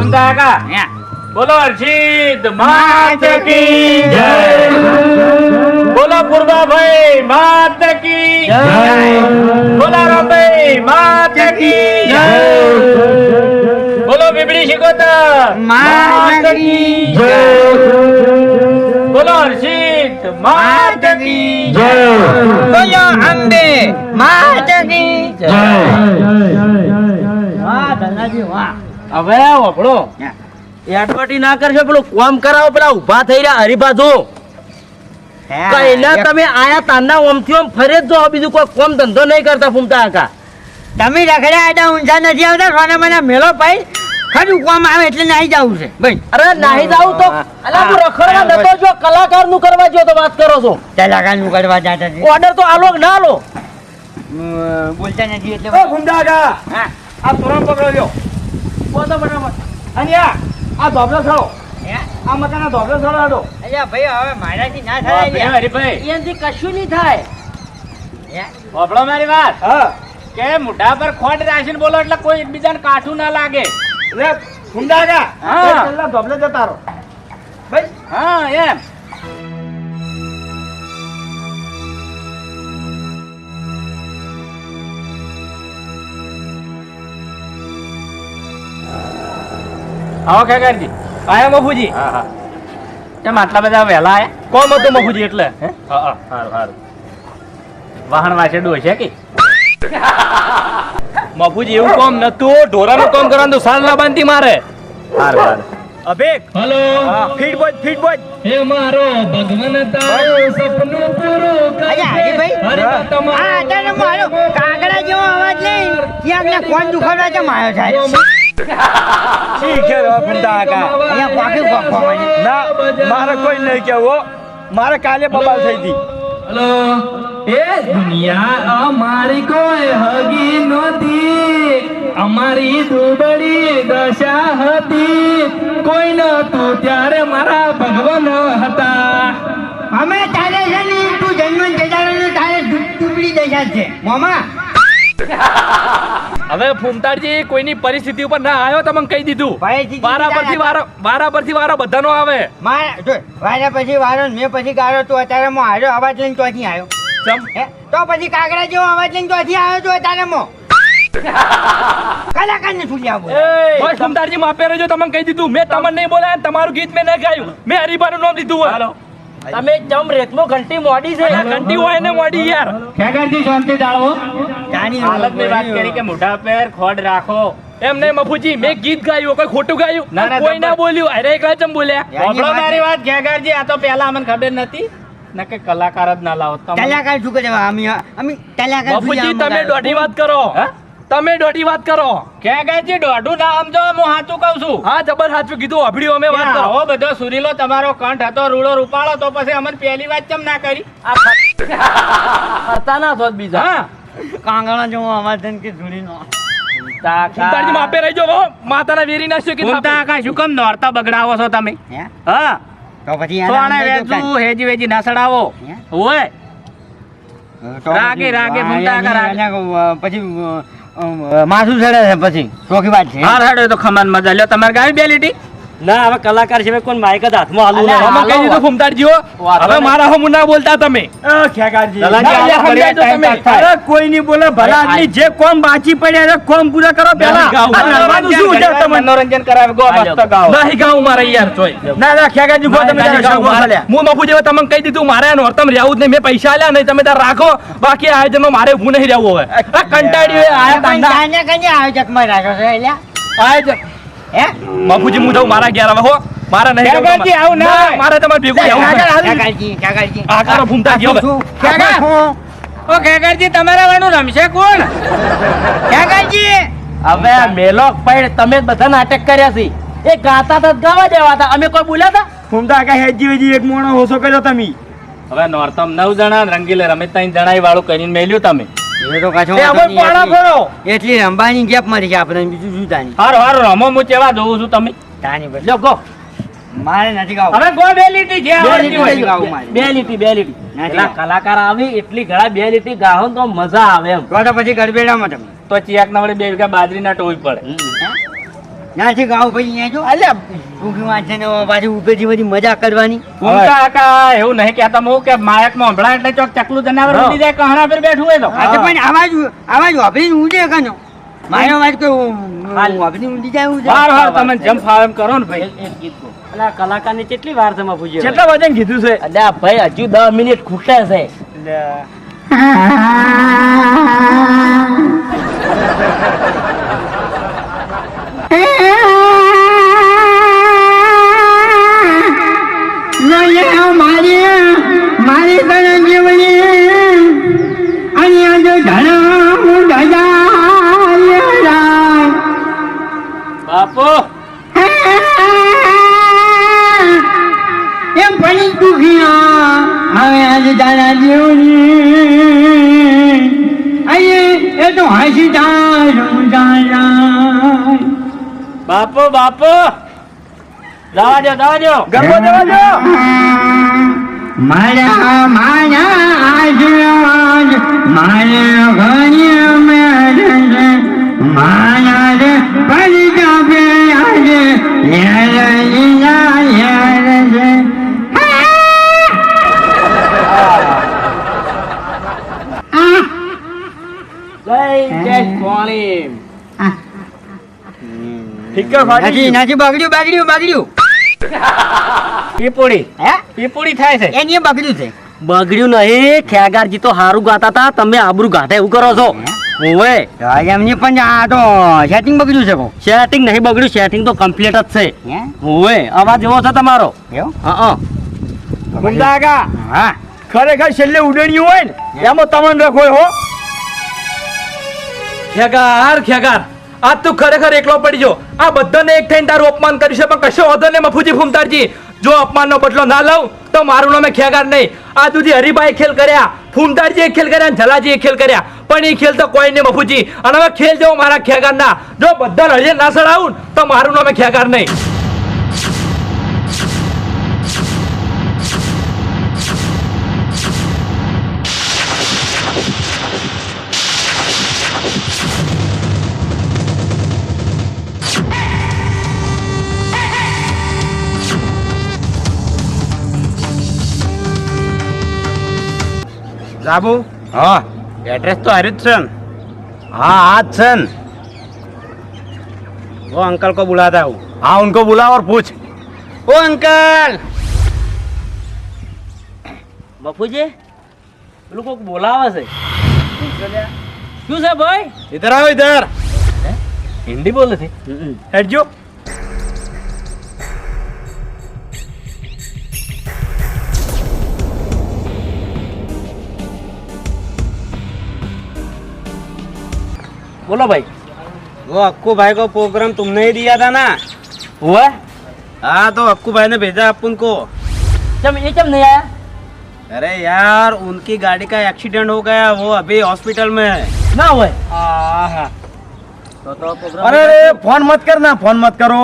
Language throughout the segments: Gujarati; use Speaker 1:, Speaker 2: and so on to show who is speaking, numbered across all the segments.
Speaker 1: ભૂમતા કાકા બોલો હર્ષિત માત કી જય. બોલો પૂર્વાભાઈ માત કી જય. બોલો રામભાઈ માત કી જય. બોલો બીબડી શિકોતા માત કી જય. બોલો હર્ષિત માત કી જય.
Speaker 2: બોલો અંબે માત કી જય. વાહ ધનાજી વાહ.
Speaker 3: હવે વપડો એડવર્ટી ના કરશો પેલું કોમ કરાવો પેલા ઊભા થઈ રહ્યા હરીબાજુ કઈના તમે આયા તાના ઓમથી ઓમ ફરે જો બીજું કોઈ કોમ ધંધો નહીં કરતા ફૂમતા કાકા
Speaker 2: તમે રખડ્યા હતા ઊંઝા નથી આવતા સોના મને મેલો પાઈ ખરું કોમ આવે એટલે નાહી જવું છે. ભાઈ.
Speaker 3: અરે નાહી જાવ તો અલા હું રખડવા નતો જો કલાકારનું કરવા જો તો વાત કરો છો.
Speaker 2: કલાકારનું કરવા જાતા છે.
Speaker 3: ઓર્ડર તો આલો ના આલો?
Speaker 2: બોલતા નથી એટલે
Speaker 1: ઓ કાકા આ તોરણ પકડો લ્યો.
Speaker 3: બરાબર
Speaker 1: અને આ આ ધોબલો છોડો. આ મકાના ધોબલો છોડો હતો
Speaker 2: અલ્યા ભાઈ હવે મારાથી ના થાય
Speaker 1: હરીભાઈ
Speaker 3: એનાથી કશું નહીં થાય.
Speaker 2: હે?
Speaker 1: હોભળો મારી વાત? હા. કે મોઢા પર ખોટ રાખીને બોલો એટલે કોઈ એકબીજાને કાઠું ના લાગે. લે ફુંડા હા. ધોબલે જતા રહો. ભાઈ. હા એમ. આવો ખેગારજી
Speaker 3: આયા મફુજી?
Speaker 1: હા હા. તેમ આટલા બધા વહેલા આયા?
Speaker 3: કોમ હતું મફુજી એટલે? હે?
Speaker 1: હા સારું સારું. વાહન વાંચેડું હશે કે?
Speaker 3: મફુજી એવું કોમ નતું ઢોરાનું કોમ કરવાનું તો સાલ ના બાંધી મારે.
Speaker 1: સારું સારું.
Speaker 3: અભિક.
Speaker 4: હલો.
Speaker 3: ફીટ બોજ ફીટ બોજ
Speaker 4: હે મારો ભગવાન તારું સપનું પૂરું
Speaker 2: અલ્યા હરીભાઈ
Speaker 4: ભાઈ.
Speaker 2: અરે
Speaker 4: તમારો
Speaker 2: અત્યારે મારો કાગડા જેવો અવાજ લઈ ક્યાંક ને કોણ દુખાડવા છે? માયો થાય
Speaker 3: ઠીક છે ફૂમતા કાકા
Speaker 2: અહીંયા પાકી ગોખવાની
Speaker 3: ના મારે કોઈ નહીં કેવો મારે કાલે બબાલ થઈ હતી.
Speaker 4: હલો. એ દુનિયા અમારી કોઈ હગી નહોતી. અમારી દુબળી દશા હતી. કોઈ નતું ત્યારે મારા ભગવાન હતા.
Speaker 2: અમે તારે છે ને તું જન્મ જજાડો તારે દુબળી દશા છે. મોમા
Speaker 4: હવે ફૂમતાડજી કોઈની પરિસ્થિતિ ઉપર ના આવ્યો તમને કહી દીધું. વારા પરથી વારો વારા પરથી વારો બધાનો આવે.
Speaker 2: વારા પછી વારો મેં પછી ગાળો તું અત્યારે મો આવ્યો અવાજ લઈને ચોથી આવ્યો
Speaker 4: ચમ?
Speaker 2: તો પછી કાગડા જેવો અવાજ લઈને ચોથી આવ્યો તું અત્યારે મો. કલાકાર ને છૂટી આવો
Speaker 4: બસ ફૂમતાડજી રહેજો તમને કહી દીધું. મેં તમને નહીં બોલાય અને તમારું ગીત મેં નહીં ગાયું. મેં હરીબાનું નામ લીધું હોય.
Speaker 3: તમે જમ રેતમો ઘંટી મોડી છે.
Speaker 4: ઘંટી હોય ને મોડી યાર.
Speaker 2: જાણી
Speaker 1: હાલતની વાત કરી કે મોઢા પર ખોડ રાખો.
Speaker 4: એમ નહીં મફુજી મેં ગીત ગાયું કોઈ ખોટું ગાયું?
Speaker 1: ના, ના,
Speaker 4: કોઈ ના બોલ્યું અરે એકલા ચમ બોલ્યા?
Speaker 2: વાત
Speaker 1: મારી વાત ખેગરજી આ તો પહેલા અમને ખબર નથી. ના કે કલાકાર જ ના લાવો. તમે
Speaker 2: કલાકાર શું કરે? અમે અમે કલાકાર
Speaker 4: મફુજી તમે દોઢી વાત કરો.
Speaker 1: હા?
Speaker 4: તમે દોઢી વાત કરો.
Speaker 1: ઘેગારજી દોઢું ના સમજો હું સાચું કહું છું.
Speaker 4: હા જબર સાચું કીધું અભડ્યું અમે વાત કરો.
Speaker 1: બધો સુરીલો તમારો કંઠ હતો રૂડો રૂપાળો તો પછી અમને પહેલી વાત કેમ ના કરી?
Speaker 3: ફરતા ના થોત બીજા.
Speaker 1: હા.
Speaker 2: કાંગળા જેવો અવાજ છે ને કે
Speaker 4: માપે માતાના વેરી નાખ્યો કે
Speaker 1: ભૂમતા કાકા શું કેમ નોરતા બગડાવો છો તમે?
Speaker 2: હા? તો પછી
Speaker 1: સોણે હેજી વેજી ના સડાવો. ઓય રાગે, રાગે.
Speaker 2: પછી અ, છેડે છે પછી. ચોખી વાત છે.
Speaker 1: હા હેડો તો ખમાન મજા. લ્યો તમારે ગાવી બે લીટી
Speaker 3: ના હવે કલાકાર છે કોણ માઇક જ હાથમાં હાલવું
Speaker 2: ના
Speaker 3: નહીં.
Speaker 4: અમે કહી દીધું ફૂમતાડજીઓ હવે મારા હમુ ના બોલતા તમે. તમે. કોઈ નહીં બોલે ભલા આદમી જે કોમ બાકી પડ્યા છે કોમ પૂરા કરો પહેલા.
Speaker 3: ગાવું.
Speaker 1: મનોરંજન કરાવે ગો મસ્ત ગાઓ
Speaker 4: નહીં ગાવું મારે યાર ચોય.
Speaker 3: ના ના ખેગાજી ગો તમે
Speaker 4: ગાવું. હું મફુ જેવો તમને કહી દીધું મારે નોરતમ રહેવું જ નહીં. મેં પૈસા આલ્યા નહીં તમે તાર રાખો. બાકી આયોજનમાં મારે ઊભું નહીં રહેવું હવે.
Speaker 2: કંટાળ્યું આયોજકમાં રાખ્યો છે એલ્યા?
Speaker 4: આયોજન
Speaker 2: હે
Speaker 4: જાઉં મારા ઘેર હવે હો. મારા નહીં તમારે.
Speaker 1: આવું ના.
Speaker 4: મારે તમારે ભેગું રહેવું
Speaker 2: કાકાજી, કાકાજી.
Speaker 4: આકારો ભૂમતા ગયો હવે.
Speaker 1: કાકા. ઓ કાકાજી તમારા વાળું રમશે કોણ?
Speaker 2: કાકાજી.
Speaker 3: હવે આ મેલોક પૈડ તમે બધા નાટક કર્યા છે. એ ગાતા તો ગાવા દેવા હતા. અમે કોઈ બોલ્યા હતા?
Speaker 4: ફૂમતા કાંઈ હેજી વેજી એક મોણો હોશો કર્યો તમે.
Speaker 1: હવે નોર્તમ નવ જણા રંગીલે રમે ત્રણ જણા વાળું કરીને મેલ્યું તમે.
Speaker 2: એ તો કાછો
Speaker 4: એ અમે
Speaker 2: નહીં.
Speaker 4: પાડા
Speaker 2: એટલી-
Speaker 4: ફરો.
Speaker 2: એટલી રંબાની ગેપ મળી છે આપણે બીજું શું તાની?
Speaker 1: હારો હારો રમો હું ચેવા જોઉં છું તમે.
Speaker 2: તાની બસ.
Speaker 3: લો ગો.
Speaker 2: મારે નથી ગાવ.
Speaker 1: હવે ગો બે લીટી જે
Speaker 2: બે લીટી.
Speaker 3: બે લીટી
Speaker 2: ના,
Speaker 3: કલાકાર આવી એટલી ઘણા બે લીટી ગાહો તો મજા આવે એમ.
Speaker 2: તો પછી ગડબેડામાં તમે.
Speaker 1: તો ચિયાક ના વડે બે વીઘા બાજરી ના ટોવી પડે?
Speaker 2: ત્યાંથી ગાવ ભાઈ અહીંયા જો
Speaker 1: અલ્યા
Speaker 2: ને પાછી બધી મજા કરવાની
Speaker 1: કાકા એવું નહીં કહેતા હું કે માયકમાં હમણાં એટલે ચોક ચકલું જનાવર ઉડી જાય કહણા પર બેઠું હોય તો
Speaker 2: આ પણ આવાજ આવાજ વાપરીને ઊંડે કનો મારો અવાજ કોઈ વાપરીને ઊંડી જાય એવું છે
Speaker 1: વાર વાર તમે જમ ફાવે કરો ને ભાઈ
Speaker 3: એક ગીત ગો.
Speaker 2: અલા કલાકારની કેટલી વાર તમે પૂછ્યો
Speaker 4: કેટલા વજન કીધું છે
Speaker 3: અલ્યા ભાઈ હજુ દસ મિનિટ ખૂટે છે
Speaker 1: બાપુ બાપુ! જવા દો જવા દો
Speaker 4: ગરબો જવા દો
Speaker 2: મારા મારા આશીર્વાદ મારા ઘણી મેળે મારા રે પડી જાબે આજે યાર લીલા યાર છે.
Speaker 1: જય જય સ્વામી
Speaker 4: ઠીક ફાટી
Speaker 2: નથી નથી બગડ્યું બગડ્યું બગડ્યું.
Speaker 1: પીપુડી.
Speaker 2: હે?
Speaker 1: પીપુડી થાય છે.
Speaker 2: એની બગડ્યું છે.
Speaker 3: બગડ્યું નહીં. ખેગારજી તો હારું ગાતા હતા તમે આબરું ગાતા એવું કરો છો. ઓવે.
Speaker 2: એમની પણ આ તો સેટિંગ બગડ્યું છે
Speaker 3: સેટિંગ નહીં બગડ્યું. સેટિંગ તો કમ્પ્લીટ જ છે.
Speaker 2: હે?
Speaker 3: ઓવે. અવાજ એવો છે તમારો? હા
Speaker 4: મુંડા
Speaker 2: હા.
Speaker 4: ખરેખર છેલ્લે ઉડેણિયું હોય ને એમાં તમને રખો હો. ખેગાર ખેગાર. આજ તું ખરેખર એકલો પડી જો આ બધાને એક થઈને તારું અપમાન કર્યું છે, પણ કશો વાંધો ને મફુજી ફૂમતારજી જો અપમાનનો બદલો ના લઉં, તો મારું નામે ખેગાર નહીં. આ સુધી હરિભાઈ ખેલ કર્યા ફૂમતારજી ખેલ કર્યા અને ખેલ કર્યા. પણ એ ખેલ તો કોઈ નહીં, મફુજી. અને હવે ખેલ જવો મારા ખેગાર ના જો બધા હળીએ ના સડાવું તો મારું નામે ખેગાર નહીં.
Speaker 1: સાબુ
Speaker 5: हाँ
Speaker 1: એડ્રેસ તો હાર્યું જ છે ને
Speaker 5: हाँ आज सन
Speaker 1: वो अंकल को बुलाता हूँ
Speaker 5: हाँ उनको बुला और पूछ
Speaker 1: ओ अंकल
Speaker 3: બાપુજી પેલું કોક બોલાવે છે શું છે ભાઈ
Speaker 5: इधर आओ इधर
Speaker 3: હિન્દી બોલે છે
Speaker 4: હેડજો
Speaker 3: बोलो भाई।
Speaker 1: वो अक्कू भाई को प्रोग्राम तुमने ही दिया था ना।
Speaker 3: हुआ?
Speaker 1: हाँ तो अक्कू भाई ने भेजा अपन को
Speaker 3: जब ये जब नहीं आया?
Speaker 1: अरे यार उनकी गाड़ी का एक्सीडेंट हो गया वो अभी हॉस्पिटल में है।
Speaker 3: ना हुआ? तो तो
Speaker 5: अरे अरे फ़ोन मत करना फ़ोन मत करो।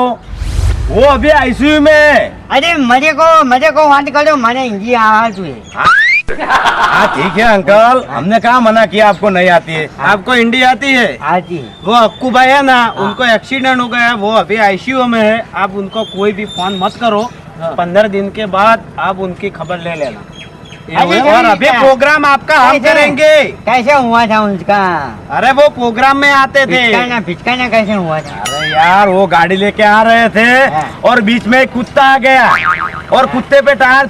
Speaker 5: वो अभी आईसीयू में
Speaker 2: अरे मज़े को मज़े को वहाँ निकलो मैंने इंजी आ चुके
Speaker 5: हाँ ठीक है अंकल। हमने कहा मना किया आपको नहीं आती है।
Speaker 1: आपको हिंदी आती है?
Speaker 2: હાજી
Speaker 1: वो अक्कू भाई है ना उनको एक्सीडेंट हो गया वो अभी आईसीयू में है। आप उनको कोई भी फ़ोन मत करो। पंद्रह दिन के बाद आप उनकी खबर ले लेना। और अभी प्रोग्राम आपका हम? करेंगे।
Speaker 2: कैसे हुआ था उनका
Speaker 1: अरे वो प्रोग्राम में आते थे।
Speaker 2: कैसे हुआ था?
Speaker 5: अरे यार वो गाड़ी लेके आ रहे थे
Speaker 2: हाँ।
Speaker 5: और बीच में कुत्ता आ गया। और कुत्ते पे टायर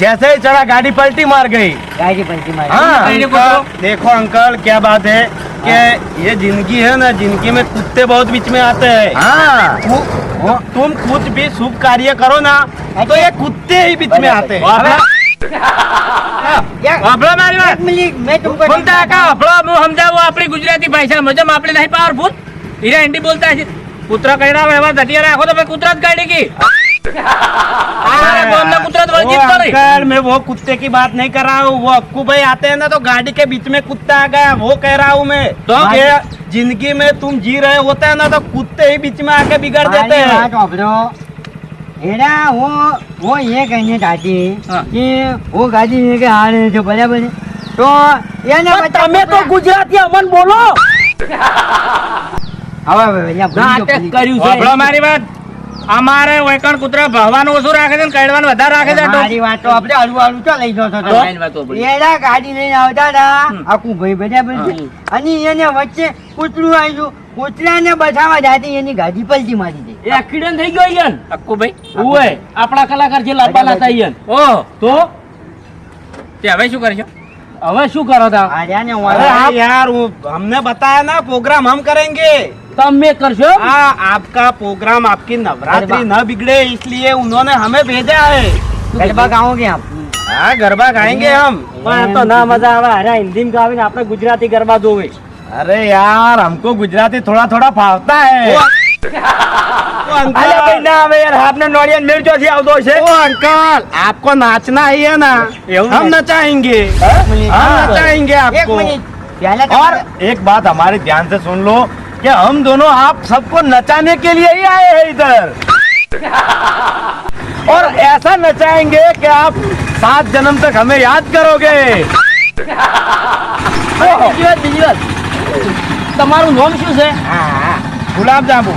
Speaker 5: जैसे ही चढ़ा गाड़ी पलटी मार गई
Speaker 2: गाड़ी पलटी मारी
Speaker 5: हाँ
Speaker 1: अंकल, देखो अंकल क्या बात है कि ये जिंदगी है ना जिंदगी में कुत्ते बहुत बीच में आते हैं
Speaker 5: हाँ
Speaker 1: तु- तुम कुछ भी शुभ कार्य करो ना तो ये कुत्ते ही बीच में आते हैं
Speaker 2: क्या-
Speaker 1: વાપરો મારી વાત
Speaker 2: एक मिनट मैं तुमको
Speaker 1: બોલતા કાકા વાપરો હું સમજાવું આપણી ગુજરાતી ભાષા મજમ આપણે નહીં પાવરફુલ હીરા હિન્દી બોલતા છે કૂતરા કઈરા વ્યવહાર ઘટિયા રાખો તો ભાઈ કૂતરા જ કાઢી કી તમારા ગામના કૂતરા તો વળગી જ પડી.
Speaker 6: अंकल मैं वो कुत्ते की बात नहीं कर रहा हूँ वो अक्कू भाई आते हैं ना तो गाड़ी के बीच में कुत्ता आ गया वो कह रहा हूँ मैं
Speaker 1: तो?
Speaker 6: कि जिंदगी में तुम जी रहे होते हैं ना तो कुत्ते ही बीच में आके बिगड़ देते
Speaker 2: મારી
Speaker 6: हैं
Speaker 2: વાત સાંભળો. એના હું હું એ કહીને ચાહતી
Speaker 1: હા.
Speaker 2: કે હું ગાડી લેકે આ રહ્યો છું બરાબર છે? તો એને
Speaker 3: પણ તમે તો ગુજરાતી અમન બોલો
Speaker 2: હવે હવે અહીંયા ભૂલી જાઓ,
Speaker 3: નાટક
Speaker 2: ભૂલી જાઓ.
Speaker 3: કર્યું છે
Speaker 1: સાંભળો મારી વાત અમારે વૈકણ કૂતરા ભવાનું ઓછું રાખે છે ને વધારે રાખે છે
Speaker 2: મારી વાત તો આપણે હળવું હળવું ચા લઈ
Speaker 3: જશો તો?
Speaker 2: એડા ગાડી લઈને આવતા હતા. આખું ભાઈ બધા બધી અને એને વચ્ચે કૂતરું આવ્યું કૂતરાને બચાવવા જાતી એની ગાડી પલટી મારી
Speaker 3: દીધી એક્સિડન્ટ થઈ ગયો યન
Speaker 1: અક્કુ
Speaker 3: ભાઈ. ઓએ આપણા કલાકાર જે લાંબા લાતા યન
Speaker 1: ઓ.
Speaker 3: તો?
Speaker 1: તે હવે શું કરશો
Speaker 3: હવે શું કરો તા?
Speaker 2: અરે યાર
Speaker 6: અમને
Speaker 2: બતાયા
Speaker 6: ના પ્રોગ્રામ હમ કરેંગે. बताया ना प्रोग्राम हम करेंगे
Speaker 3: તમે करशो
Speaker 6: हाँ आपका प्रोग्राम आपकी नवरात्रि न बिगड़े इसलिए उन्होंने हमें भेजा है
Speaker 2: ગરબા ગાઓગે આપ
Speaker 6: हाँ गरबा गाएंगे हम
Speaker 3: પણ તો ના મજા આવે અરે હિન્દી ગાવીને આપણે ગુજરાતી ગરબા જોવે
Speaker 5: अरे यार हमको गुजराती थोड़ा थोड़ा फावता है
Speaker 6: वो
Speaker 5: अरे भाई
Speaker 6: अंकल
Speaker 5: ना हमें यार आपने नोडियन मिर्चो थी आवतो છે
Speaker 6: वो अंकल आपको नाचना ही है ना
Speaker 5: એવું
Speaker 6: हम
Speaker 5: ને?
Speaker 6: नचाएंगे
Speaker 2: મિનિટ.
Speaker 6: हम
Speaker 5: हाँ।
Speaker 6: नचाएंगे
Speaker 2: એક
Speaker 6: आपको
Speaker 2: મિનિટ પહેલા
Speaker 5: और
Speaker 2: તમારે-
Speaker 5: एक बात हमारे ध्यान से सुन लो कि हम दोनों आप सबको नचाने के लिए ही आए हैं इधर और ऐसा नचाएंगे कि आप सात जन्म तक हमें याद करोगे
Speaker 3: બીજી વાત બીજી વાત તમારું નામ શું છે
Speaker 2: હા હા
Speaker 6: गुलाब जामुन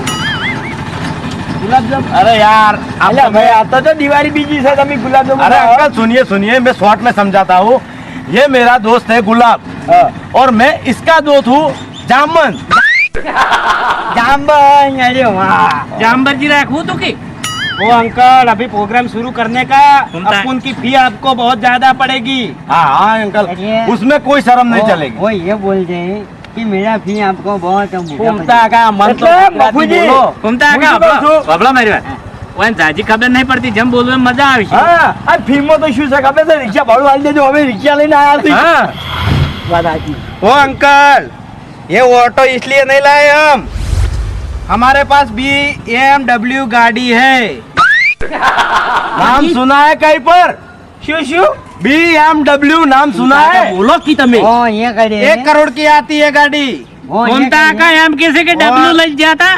Speaker 3: ગુલાબજામ
Speaker 5: अरे यार आप
Speaker 2: अरे
Speaker 5: भाई आता तो दिवाली बीजी से कभी गुलाब अरे अंकल सुनिए सुनिए मैं शॉर्ट में समझाता हूँ ये मेरा दोस्त है गुलाब और मैं इसका दोस्त हूँ जामन
Speaker 2: જાંબન અરે વાહ
Speaker 1: જામબરજી રાખવું તું કે
Speaker 6: वो अंकल अभी प्रोग्राम शुरू करने का
Speaker 1: घूमता है।
Speaker 6: अब उनकी फी आपको बहुत ज्यादा पड़ेगी
Speaker 5: हाँ हाँ अंकल
Speaker 2: अरे।
Speaker 5: उसमें कोई शर्म नहीं
Speaker 2: वो-
Speaker 5: चलेगी
Speaker 2: वो ये बोलते हैं कि मेरा फी आपको बहुत
Speaker 3: ઘૂમતા કા મન તો
Speaker 5: એટલે
Speaker 3: ગુજરાતી
Speaker 5: બાપુજી.
Speaker 3: બોલો.
Speaker 1: ઘૂમતા
Speaker 5: હું
Speaker 1: આગળ
Speaker 5: શું કહું છું?
Speaker 1: સાંભળો મારી વાત ઓય જાજી ખબર નહીં પડતી જેમ બોલવું એમ મજા આવશે
Speaker 5: હા આ ફીમાં તો શું છે ખબર છે રિક્ષા ભાડું આલી દેજો હવે રિક્ષા લઈને આયા છીએ
Speaker 1: હા
Speaker 3: વાત સાચી.
Speaker 6: वो अंकल ये ऑटो इसलिए नहीं लाए हम। हमारे पास बी एम डब्ल्यू गाड़ी है।
Speaker 5: नाम सुना है कहीं पर?
Speaker 6: शु शु
Speaker 5: बी एम डब्ल्यू नाम सुना है?
Speaker 2: बोलो की तुम्हें।
Speaker 6: एक करोड़ की आती है गाड़ी।
Speaker 1: घूमता का एम किसी के डब्ल्यू लग जाता।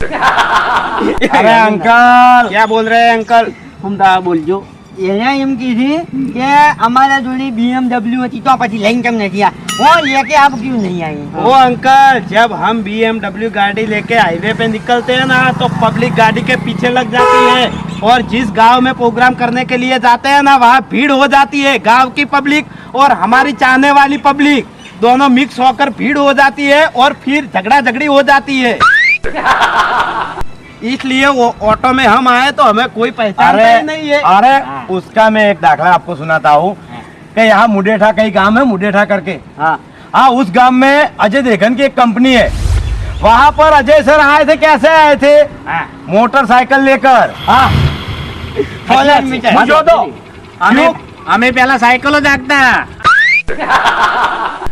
Speaker 5: अरे अंकल।
Speaker 6: क्या बोल रहे हैं अंकल?
Speaker 3: घूमता तो बोल जो।
Speaker 2: એને એમ કીધી કે અમારા જોડે BMW હતી તો પછી લઈને કેમ નથી આ वो लेके आप क्यों नहीं आई
Speaker 6: वो अंकल जब हम बी एम डब्ल्यू गाड़ी लेके हाईवे पे निकलते हैं ना तो पब्लिक गाड़ी के पीछे लग जाती है और जिस गांव में प्रोग्राम करने के लिए जाते हैं ना वहाँ भीड़ हो जाती है गांव की पब्लिक और हमारी चाहने वाली पब्लिक दोनों मिक्स होकर भीड़ हो जाती है और फिर झगड़ा झगड़ी हो जाती है इसलिए वो ऑटो में हम आए तो हमें कोई पहचान नहीं है।
Speaker 5: अरे हाँ। उसका मैं एक दाखला आपको सुनाता हूँ हाँ। कि यहाँ मुडेठा कई गाँव है मुडेठा करके।
Speaker 2: हाँ।,
Speaker 5: हाँ। उस गाँव में अजय देखन की एक कंपनी है। वहाँ पर अजय सर आए थे कैसे आए थे? मोटरसाइकिल लेकर।
Speaker 1: अच्छा,
Speaker 5: अच्छा,
Speaker 1: तो। हमें पहला साइकिल जागता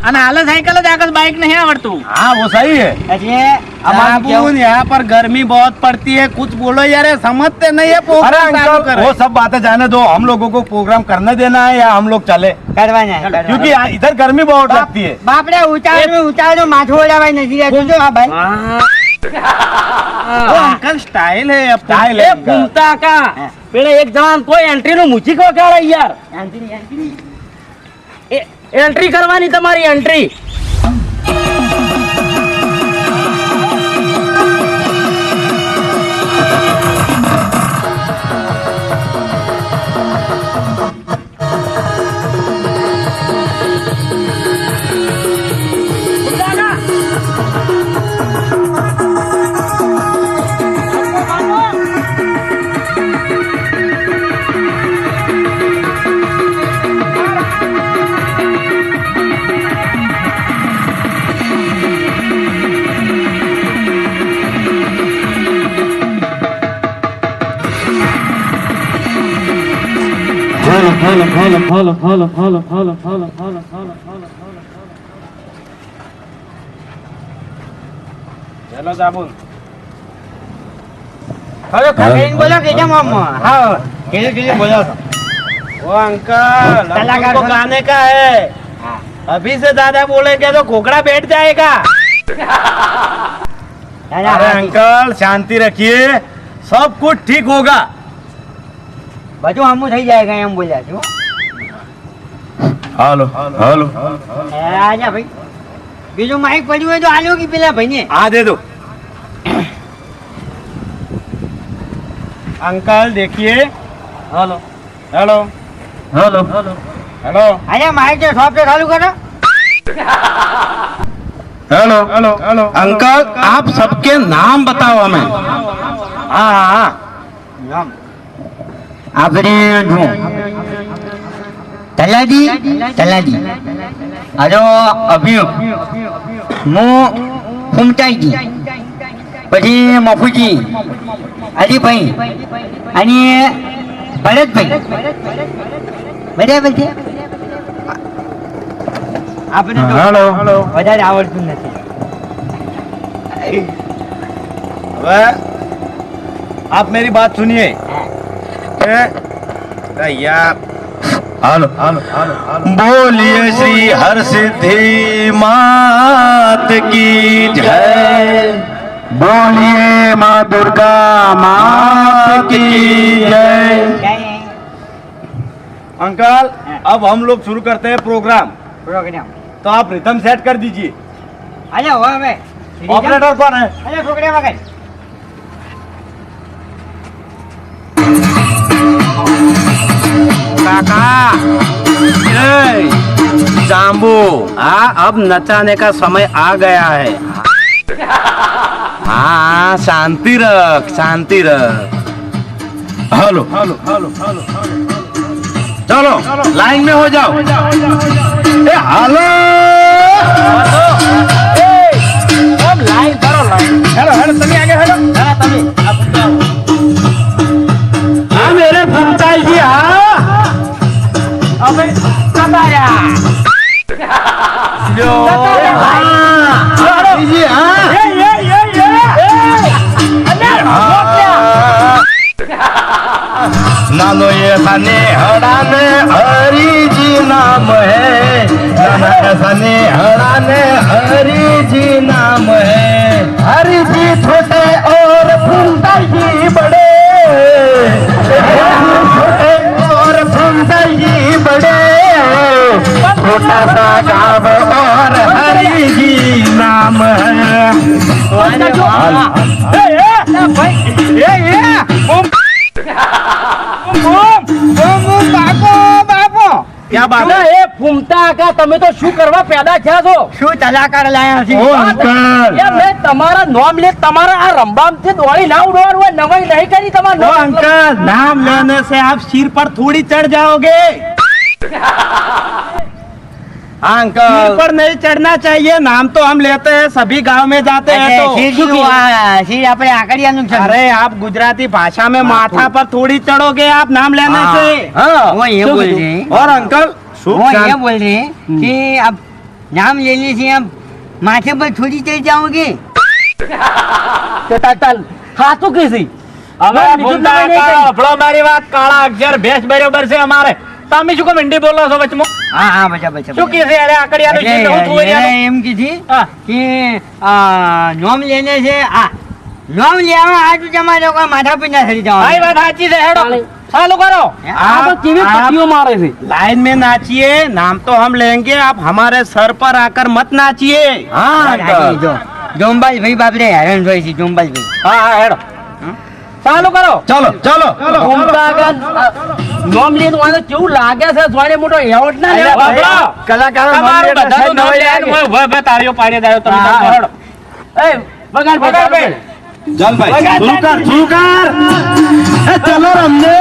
Speaker 1: અને હાલ સાયકલ જ આગળ બાઇક નહીં આવડતું
Speaker 5: हाँ वो सही है
Speaker 2: એટલે અમારું
Speaker 6: बाबू
Speaker 2: કેવું
Speaker 6: यहाँ पर गर्मी बहुत पड़ती है कुछ बोलो यार ये समझते नहीं है
Speaker 5: अरे
Speaker 6: प्रोग्राम चालू
Speaker 5: अंकल
Speaker 6: करें।
Speaker 5: वो सब बातें जाने दो हम लोगों को प्रोग्राम करने देना है या हम लोग चले
Speaker 2: કરવાના કરવાના.
Speaker 5: क्योंकि यहाँ- इधर गर्मी बहुत लगती है
Speaker 2: બાપડે ઉતારો ઉતારો માથું ઓલાવાય નથી રહેતું જો આ ભાઈ
Speaker 6: वो अंकल स्टाइल है अब
Speaker 5: स्टाइल
Speaker 3: એ
Speaker 5: है
Speaker 3: ઘૂમતા કા પેલે એક જવાન કોઈ એન્ટ્રી નું મૂચી વગાડે યાર
Speaker 2: એન્ટ્રી, એન્ટ્રી.
Speaker 3: એ એન્ટ્રી કરવાની તમારી entry
Speaker 6: चलो साबुन
Speaker 2: હવે ખાઈને બોલો કે કેમ આમ? હા ધીરે ધીરે બોલો છો.
Speaker 6: वो अंकल अब
Speaker 2: कलाकार
Speaker 6: तुमको
Speaker 2: बन-
Speaker 6: गाने का है अभी से ज्यादा बोलेंगे तो घोकड़ा बैठ जाएगा
Speaker 2: દાદા,
Speaker 5: अरे
Speaker 2: હા,
Speaker 5: अंकल शांति रखिए सब कुछ ठीक होगा
Speaker 2: બધું હમું થઈ જાય એમ બોલ્યા છો
Speaker 5: હાલો
Speaker 2: હાલો. આજા ભાઈ. બીજું માઇક પડ્યું હોય તો આલ્યો કે પેલા ભાઈને?
Speaker 5: આ દે દો.
Speaker 6: અંકલ દેખીએ?
Speaker 3: હાલો.
Speaker 6: હેલો.
Speaker 3: હેલો.
Speaker 6: હેલો.
Speaker 2: હેલો. આયા માઈક જે શોપ ચાલુ કરો.
Speaker 6: હેલો. હેલો हेलो अंकल आप सबके नाम बताओ हमें हाँ हाँ
Speaker 2: नाम आप તલાડી તલાડી આજો અભિયો. હું ફૂમતાઈજી પછી મફુજી. ભાઈ અને ભરતભાઈ. બરાબર છે? આપણે વધારે આવડતું નથી.
Speaker 5: હવે આપ મેરી બાત સુનિએ. યાર बोलिए श्री हर सिद्धि मात की जय बोलिए माँ दुर्गा मात की जय अंकल अब हम लोग शुरू करते हैं प्रोग्राम
Speaker 2: प्रोग्राम
Speaker 5: तो आप रिथम सेट कर दीजिए
Speaker 2: अरे
Speaker 5: ऑपरेटर कौन है
Speaker 2: अरे प्रोग्राम आ गए
Speaker 6: काका। जाम्बू हाँ अब नचाने का समय आ गया है। हाँ, हाँ शांति रख शांति रख। हेलो। हेलो हेलो हेलो चलो लाइन में हो जाओ। ए हेलो। हेलो। हेलो हेलो हाँ, मेरे भक्ता હવે
Speaker 3: જતા રહ્યા બીજી હા
Speaker 5: નાનો એ તને હડાને હરીજી નામ હે નાના એ તને હડાને હરીજી નામ હે હરીજી છોટે ઓર ફૂલતા બડે હરીજી છોટે હરી બડે છોટા
Speaker 6: સા ગામ
Speaker 3: ઓર હરી જી નામ તમે તો શું કરવા પેદા થયા છો?
Speaker 2: શું ચલાકાર લાયા છે?
Speaker 3: તમારા નોમ લે તમારા આ રંબામ થી દોડી ના ઉડવાનું હોય નવાઈ નહીં કરી તમારા
Speaker 6: ओ
Speaker 3: નોમ
Speaker 6: अंकल नाम लेने से आप सिर पर थोड़ी चढ़ जाओगे
Speaker 5: हाँ
Speaker 6: सिर
Speaker 5: अंकल
Speaker 6: पर नहीं चढ़ना चाहिए नाम तो हम लेते हैं सभी गांव में जाते हैं तो
Speaker 2: શીર શીર આપણે આકડિયાનું છે
Speaker 6: अरे आप गुजराती भाषा में माथा पर थोड़ी चढ़ोगे आप नाम लेने
Speaker 2: हाँ।
Speaker 6: से
Speaker 5: हाँ
Speaker 2: वो ये बोल रहे हैं
Speaker 5: और अंकल
Speaker 2: वो ये बोल रहे हैं कि अब नाम लेने से आप माथे पर थोड़ी चढ़ जाओगे
Speaker 1: લાઈન
Speaker 2: મે નાચીએ નામ
Speaker 3: તો
Speaker 6: હમ લેંગે આપ હમારે સર પર
Speaker 5: આકર
Speaker 2: મત
Speaker 5: નાચીએ.
Speaker 2: હા જોમ્બાલ ભાઈ બાપડે હેરાન થઈ છે જોમ્બાલ ભાઈ
Speaker 1: હા હા હેડો. ચાલુ કરો.
Speaker 3: ચાલો ચાલો. નોમ લઈને વાંધો કેવું લાગે છે? જોડે મોટો એવોર્ડ ના
Speaker 1: લે
Speaker 5: કલાકારો
Speaker 1: તમારો બધાનો નવો
Speaker 5: લેન
Speaker 1: હોય ભય ભય તાળીઓ પાડી દાયો તમે હડો
Speaker 3: એ બગાડ બગાડ
Speaker 1: ભાઈ.
Speaker 3: ચાલ
Speaker 1: ભાઈ
Speaker 5: શરૂ કર એ ચલો રમને.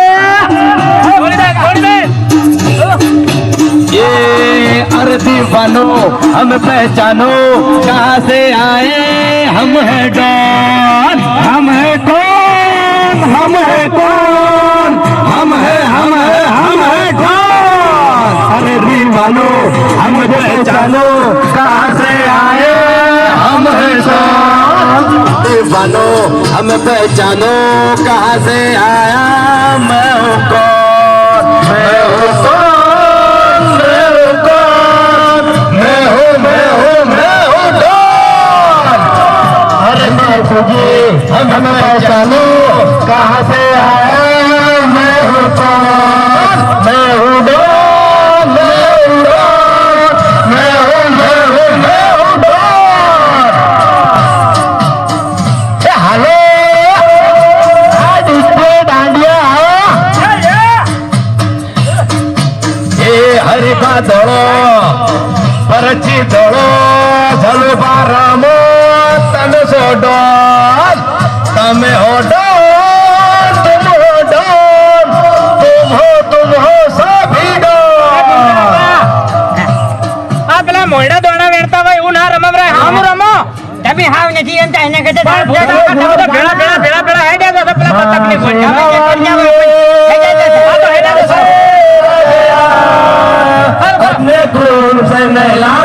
Speaker 1: છોડી દે છોડી દે.
Speaker 5: ये अरे दीवानो हम पहचानो कहाँ से आए? हम है डॉन, हम है कौन हम है कौन हम है हम है हम है डॉन। अरे दीवानो हम पहचानो कहाँ से आए? हम है दीवानो हम पहचानो कहाँ से आया? मैं कौन मैं हूँ मैं हूँ अरे बापू जी हमें पहचानो कहाँ से आया मैं हूँ कौन मैं हूँ डॉन मैं हूँ डॉन मैं हूँ मैं हूँ मैं हूँ डॉन हेलो आज इसको डांडिया आओ ये हरी बादलों પરચી દળો જલવા રામો તન સોડો. તમે હોડો, તુમ હોડો તુમ હો તુમ હો સભી
Speaker 1: આ પેલા મોયડા દોણા વેણતા હોય એવું ના રમમ રે, હામું રમો.
Speaker 2: તમે હાવ નથી એમ એના
Speaker 1: પણ
Speaker 2: તમે
Speaker 1: ભેળા ભેળા ભેળા ભેળા હેડ્યા તો
Speaker 5: Cinderella?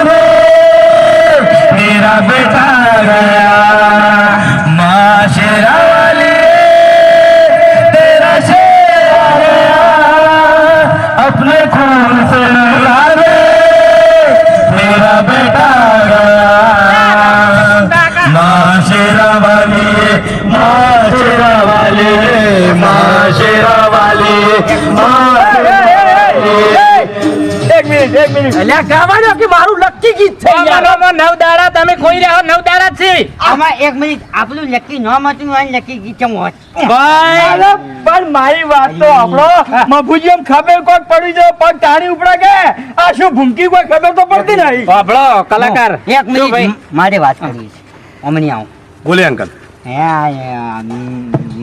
Speaker 3: અલ્યા ગાવાનો કે મારું લકી ગીત છે
Speaker 1: રમો,
Speaker 3: યાર
Speaker 1: રમો, નવ દાડા તમે કોઈ રહ્યા નવ દાડા જ છે
Speaker 2: આમાં એક મિનિટ આપણું લકી નામ હતું અને લકી ગીત ચમ હોત
Speaker 3: અરે, પણ મારી વાત તો આપણો મફુજી એમ ખબર કોક પડી જાય પગ ટાણી ઉપડે કે આ શું ભૂમકી કોઈ ખબર તો પડતી નહીં
Speaker 1: બાબળો કલાકાર
Speaker 2: એક મિનિટ મારે વાત કરવી છે હમણાં આવું
Speaker 5: बोले अंकल
Speaker 2: है आ,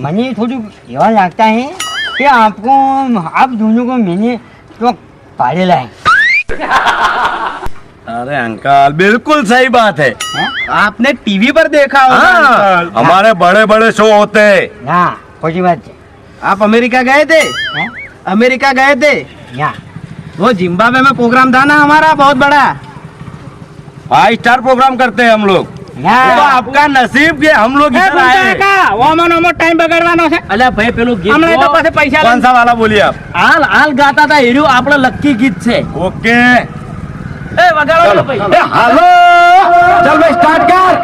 Speaker 2: મને થોડું એવા लगता है कि आपको आप दोनों को मैंने तो पालेला है
Speaker 5: अरे अंकल बिल्कुल सही बात है। हा?
Speaker 6: आपने टीवी पर देखा होगा
Speaker 5: हमारे बड़े बड़े शो होते हैं।
Speaker 6: आप अमेरिका गए थे?
Speaker 2: हा?
Speaker 6: अमेरिका गए थे? वो जिम्बाब्वे में प्रोग्राम था ना हमारा बहुत बड़ा।
Speaker 5: फाइव स्टार प्रोग्राम करते हैं हम लोग।
Speaker 2: ના
Speaker 5: तो आपका नसीब कि हम लोग
Speaker 1: એ
Speaker 5: इधर
Speaker 1: ભૂલતા
Speaker 5: आए
Speaker 1: કાકા, ઓમો નોમો ટાઈમ બગાડવાનો છે
Speaker 3: અલ્યા ભાઈ પેલું ગીત
Speaker 1: હમણાં તો
Speaker 3: તો
Speaker 1: પછી પૈસા
Speaker 5: कौन
Speaker 1: લઈને-
Speaker 5: सा वाला बोलिए आप
Speaker 3: હાલ હાલ ગાતા હતા હીરું આપણો લકી ગીત છે
Speaker 5: ओके
Speaker 3: એ વગાડો ને ભાઈ
Speaker 5: हेलो चल भाई स्टार्ट कर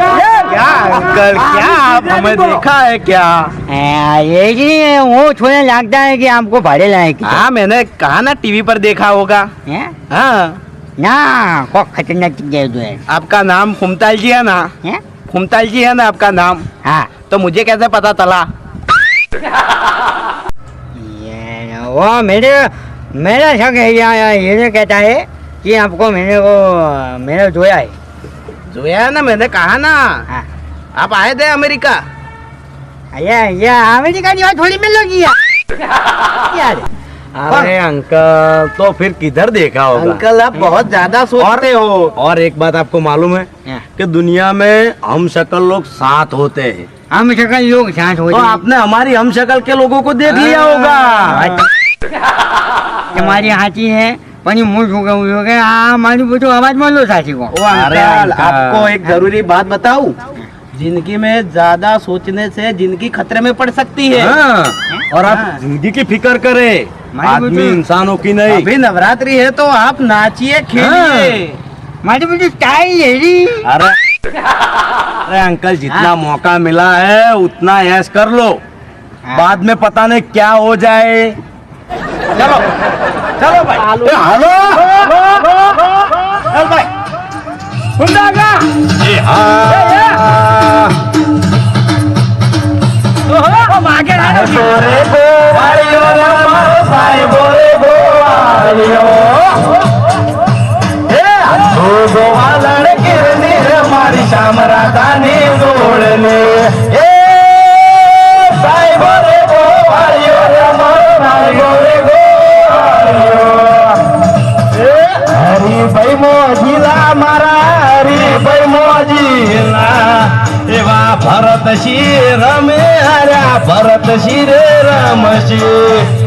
Speaker 5: क्या अंकल क्या आप हमें देखा है क्या
Speaker 2: आ, ये जी वो थोड़ा लगता है कि आपको पालेला है कि
Speaker 6: हाँ मैंने कहा ना टीवी पर देखा होगा
Speaker 2: हैं? ना को खतरनाक चीज़ है
Speaker 6: आपका नाम फुमताल जी है ना?
Speaker 2: हैं?
Speaker 6: फुमताल जी है ना आपका नाम?
Speaker 2: हाँ।
Speaker 6: तो मुझे कैसे पता चला?
Speaker 2: ये वो मेरे मेरा शक है या, या, ये कहता है कि आपको मैंने वो मेरा जोया है।
Speaker 6: जोया है ना मैंने कहा ना।
Speaker 2: हाँ।
Speaker 6: आप आए थे अमेरिका?
Speaker 2: ये ये अमेरिका की बात थोड़ी मिल लोगी यार।
Speaker 5: अरे अंकल तो फिर किधर देखा होगा
Speaker 6: अंकल आप बहुत ज्यादा सोचते हो
Speaker 5: और एक बात आपको मालूम है
Speaker 2: हाँ।
Speaker 5: कि दुनिया में हम शक्ल लोग साथ होते हैं
Speaker 2: हम सकल लोग साथ हो
Speaker 5: तो आपने हमारी हम शक्ल के लोगों को देख लिया होगा
Speaker 2: તમારી હાથી है પણ હું શું કહું છું કે આ મારું બધું અવાજમાં લો સાચી કહો
Speaker 6: ओ
Speaker 5: अरे
Speaker 6: अंकल
Speaker 5: अंकल।
Speaker 6: आपको एक जरूरी बात बताऊं जिंदगी में ज्यादा सोचने से जिंदगी खतरे में पड़ सकती है
Speaker 5: हाँ, और आप
Speaker 6: हाँ।
Speaker 5: जिंदगी की फिक्र करें
Speaker 2: मारी
Speaker 5: आदमी इंसानों की नहीं।
Speaker 6: अभी नवरात्रि है तो आप नाचिए खेलिए।
Speaker 2: हाँ। मारी टाई
Speaker 5: अरे अरे अंकल जितना हाँ। मौका मिला है उतना ऐश कर लो। हाँ। बाद में पता नहीं क्या हो जाए। चलो चलो भाई। हेलो। चल भाई। आगे શ્યામ રાધા ની જોડને એ સાહેબ રે ગોવાળિયો રે, મારો નારિયો રે ગોવાળિયો હરી ભાઈ મોજીલા મારા હરી ભાઈ મોજીલા. એવા ભરત શી રમે, હર્યા ભરત શી રે રમશી.